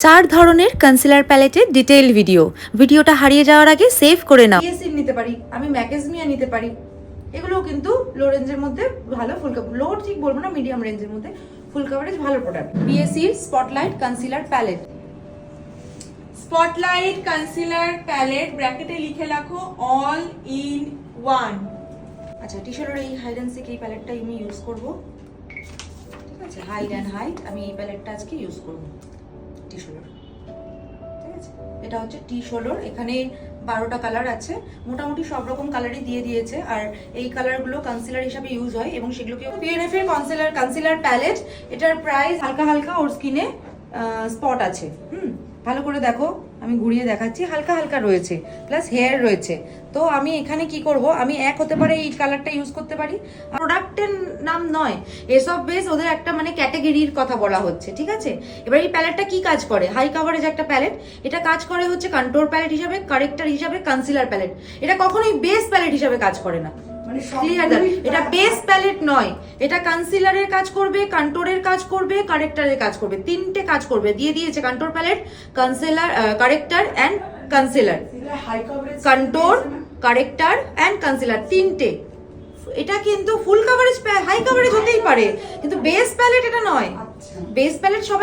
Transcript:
চার ধরনের concealer প্যালেটের detail video ভিডিওটা হারিয়ে যাওয়ার আগে সেভ করে নাও। পিএসসি নিতে পারি, আমি ম্যাকেজমিয়া নিতে পারি। এগুলোও কিন্তু লো রেঞ্জের মধ্যে ভালো ফুল লো ঠিক বলব না মিডিয়াম রেঞ্জের মধ্যে ফুল কাভারেজ ভালো product বিএসসির spotlight concealer palette spotlight concealer palette ব্র্যাকেটে লিখে রাখো অল ইন ওয়ান আচ্ছা টিশোরের এই হাইড অ্যান্ড এই প্যালেটটা আমি ইউজ করব। ঠিক আছে? হাইড অ্যান্ড হাইট আমি এই প্যালেটটা আজকে ইউজ করব। টিশোলোর ঠিক আছে? এটা হচ্ছে টি ষোলোর এখানে বারোটা কালার আছে। মোটামুটি সব রকম কালারই দিয়ে দিয়েছে। আর এই কালারগুলো কনসিলার হিসাবে ইউজ হয় এবং সেগুলোকে পিএনএফ এর কনসিলার কনসিলার প্যালেট এটার প্রাইস হালকা হালকা ওর স্কিনে স্পট আছে। হুম, ভালো করে দেখো, আমি ঘুরিয়ে দেখাচ্ছি, হালকা হালকা রয়েছে প্লাস হেয়ার রয়েছে। তো আমি এখানে কি করব, আমি এক হতে পারে এই কালারটা ইউজ করতে পারি। প্রোডাক্টের নাম নয় এসব বেস ওদের একটা মানে ক্যাটাগরির কথা বলা হচ্ছে, ঠিক আছে? এবার এই প্যালেটটা কি কাজ করে? হাই কাভারেজ একটা প্যালেট এটা কাজ করে হচ্ছে কন্ট্রোল প্যালেট হিসাবে কারেক্টার হিসাবে কনসিলার প্যালেট এটা কখনোই বেস প্যালেট হিসাবে কাজ করে না। মানে এটা বেস প্যালেট নয়। এটা কনসিলারের কাজ করবে কন্ট্রোরের কাজ করবে কারেক্টারের কাজ করবে। তিনটে কাজ করবে। দিয়ে দিয়েছে control palette concealer corrector and concealer control corrector and concealer তিনটে। এটা কিন্তু ফুল কাভারেজ হাই কাভারেজ হতেই পারে। কিন্তু বেস প্যালেট এটা নয়। বেস প্যালেট সবাই